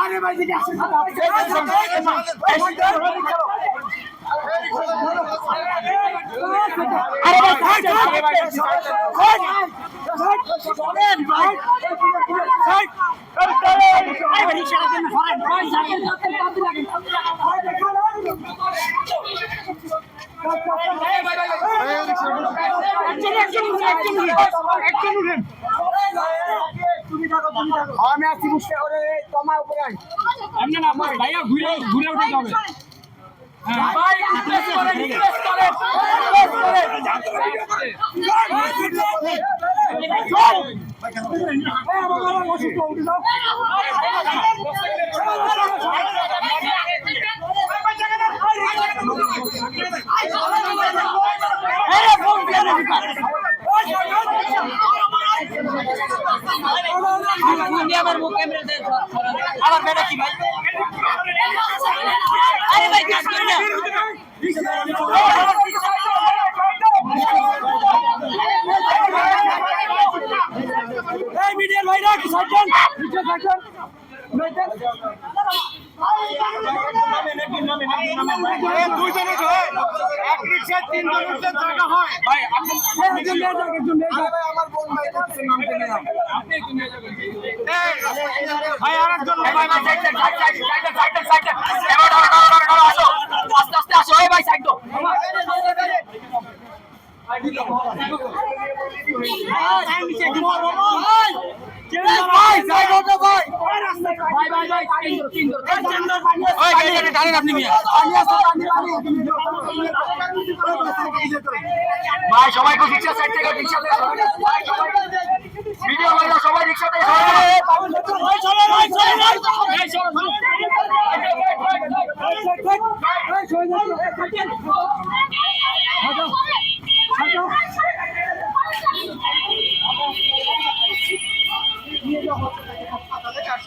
আরে ভাই আরে ভাই আরে ভাই আমি আসছি বুঝতে করে তোমার উপরে না ভাইয়া ঘুরে ঘুরে উঠে যাবে ভাই রিকোয়েস্ট করে রিকোয়েস্ট করে আবার বেটা কি ভাই আরে ভাই কাজ করি না এই মিডিয়ার ভাইরা কি সাইকেল। নিচে সাইকেল ভাই আপনি একজন নিয়ে যান একজন নিয়ে যান আমার বোন ভাই দেখছে নামতে নিয়ে যাও। আপনি একটু নিয়ে যাবেন ভাই আরেকজন ভাই ভাই side side side side side side এবার ধরো ধরো ধরো আসো আস্তে আস্তে আসো এই ভাই সাইড দাও ভাই সবাই রিক্সা সাইড থেকে রিক্সা থেকে সবাই রিক্সা থেকে ভাই চলো ভাই চলো ভাই ভাই চলো তাদের আর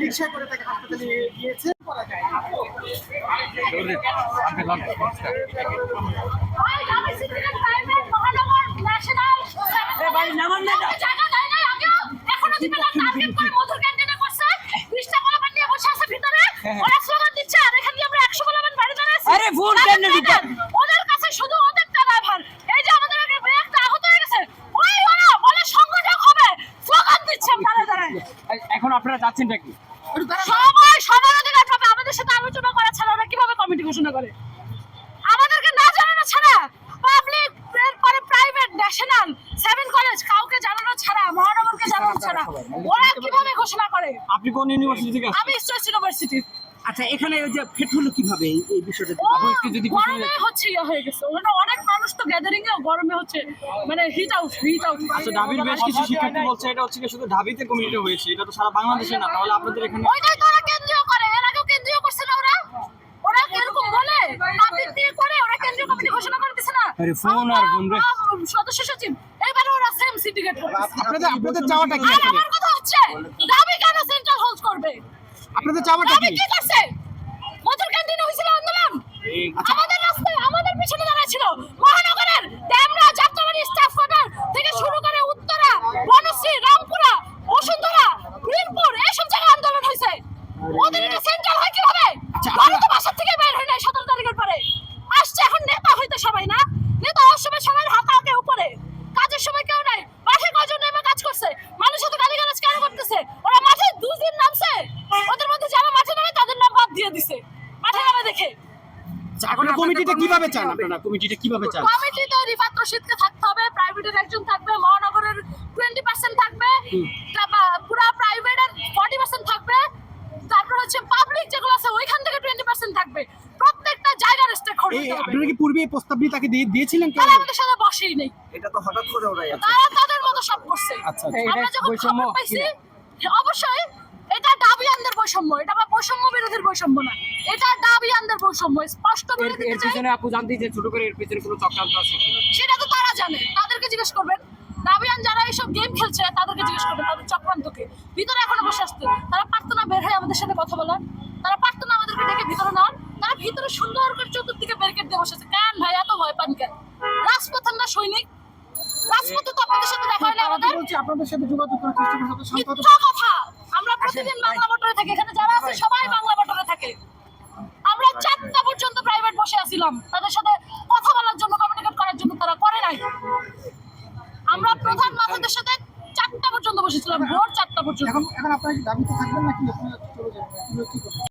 রিক্সায় করে তাকে হাসপাতালে নিয়ে গিয়েছে বলা যায় না। আরে ভুল কেন দিতেন ওদের কাছে শুধু ওদেরটা ড্রাইভার এই যে আমাদের একটা ব্রেকটা আহত হয়ে গেছে ওই ওরা বলে সংগঠক হবে স্লোগান দিচ্ছে দাঁড়ায় দাঁড়ায় এখন আপনারা যাচ্ছেন কি? সবাই সবার অধিকার পাবে আমাদের সাথে আলোচনা করা ছাড়া ওরা কীভাবে কমিটি ঘোষণা করে? আমাদেরকে না জানানো ছাড়া পাবলিক পরে প্রাইভেট ন্যাশনাল সেভেন কলেজ কাউকে জানানো ছাড়া মহানগরকে জানানো ছাড়া। ওরা কীভাবে ঘোষণা করে? আপনি কোন ইউনিভার্সিটি থেকে আমি স্টেট ইউনিভার্সিটি আচ্ছা এখানে ওই যে ফেট হলো কীভাবে? এই- বিষয়টা আপনি একটু যদি গরমে হচ্ছে ইয়ে হয়ে গেছে। ওখানে অনেক মানুষ তো গ্যাদারিং এ গরমে হচ্ছে মানে হিট আউট হিট আউট আচ্ছা ঢাবির বেশ কিছু শিক্ষার্থী বলছে এটা হচ্ছে শুধু ঢাবিতে কমিউনিটি হয়েছে এটা তো সারা বাংলাদেশে না তাহলে আপনাদের এখানে ওইটাই তো ওরা কেন্দ্রীয় করে এর আগেও কেন্দ্রীয় করছে না ওরা? ওরা কীরকম বলে? পাবলিক দিয়ে করে ওরা কেন্দ্রীয় কমিটি ঘোষণা করে দিছে না? আরে ফোন আর ফোন রে। সদস্য সচিব এবারে ওরা সেম সিন্ডিকেট করতেছে আপনাদের আপনাদের চাওয়াটা কি আর আমার কথা হচ্ছে দাবি কেন সেন্ট্রাল হোল্ড করবে? আপনাদের চাওয়াটা কি? ঠিক আছে। মধুর ক্যান্টিনে হয়েছিল আন্দোলন আমাদের রাস্তায় আমাদের পিছনে দাঁড়ায় ছিল মহানগরের ড্যামরা যাত্রাবাড়ি স্টাফ কোয়ার্টার থেকে শুরু করে উত্তরা বনশ্রী রামপুরা বসুন্ধরা বীরপুর এইসব জায়গায় আন্দোলন হয়েছে ওদের এটা সেন্ট্রাল হয় কীভাবে ভারত তো বাসার থেকে বের হয় নাই সতেরো তারিখের পরে আসছে এখন নেতা হইতে সবাই না নেতা হওয়ার সময় সবাই হাত আগে উপরে কাজের সময় কেউ নাই মাঠে কজন নেমে কাজ করছে মানুষ তো গালিগালাজ কেন করতেছে ওরা মাঠে দুদিন নামছে ওদের মধ্যে যারা মাঠে নামে তাদের নাম বাদ দিয়ে দিছে মাঠে নামে দেখে। এখন কমিটিটা কীভাবে চান আপনারা? কমিটিটা কীভাবে চান? কমিটি তো রিফাত রশিদকে থাকতে হবে প্রাইভেটের একজন থাকবে মহানগরের টোয়েন্টি পার্সেন্ট থাকবে পুরা প্রাইভেটের ফর্টি পার্সেন্ট থাকবে তারপর হচ্ছে পাবলিক যেগুলো আছে ওইখান থেকে টোয়েন্টি পার্সেন্ট থাকবে। প্রত্যেকটা জায়গার স্টেক এই আপনারা কি পূর্বে এই প্রস্তাবটি তাকে দিয়ে দিয়েছিলেন কেন? আমাদের সাথে বসেই নেই। এটা তো হঠাৎ করে ওরা এত- তারা তাদের মতো সব করছে। আচ্ছা, আমরা যখন খবর পাইছি অবশ্যই এটা ডাবিয়ানদের বৈষম্য এটা বা বৈষম্য বিরোধীর বৈষম্য না। এটা বৈষম্য স্পষ্ট বলে দিতে চাই। আপু জানতে যে ছোট করে এর পিছনে কোনো চক্রান্ত আছে সেটা তো তারা জানে তাদেরকে জিজ্ঞেস করবেন। ডাবিয়ান যারা এইসব গেম খেলছে তাদেরকে জিজ্ঞেস করবেন তাদের চক্রান্তকে। ভিতরে এখনও বসে আসতে তারা পারতো না বের হয়ে আমাদের সাথে কথা বলার। তারা পারতো না আমাদেরকে ডেকে ভিতরে নেওয়ার। তারা ভিতরে সুন্দর করে চতুর্দিকে ব্যারিকেড দিয়ে বসেছে। কেন ভাই এত ভয় পান কেন? রাজপথের না সৈনিক। রাজপথে তো আপনাদের সাথে দেখা হয় না আমাদের। আপনাদের সাথে যোগাযোগ করার চেষ্টা করছে কথা। আমরা প্রতিদিন বাংলা মোটরে থাকি। এখানে যারা আছে সবাই বাংলা মোটরে থাকে আমরা চারটা পর্যন্ত প্রাইভেট বসে আছিলাম। তাদের সাথে কথা বলার জন্য কমিউনিকেট করার জন্য তারা করে নাই। আমরা প্রধান মাথাদের সাথে চারটা পর্যন্ত বসেছিলাম, ভোর চারটা পর্যন্ত। এখন আপনার কি দাবিতে থাকবেন নাকি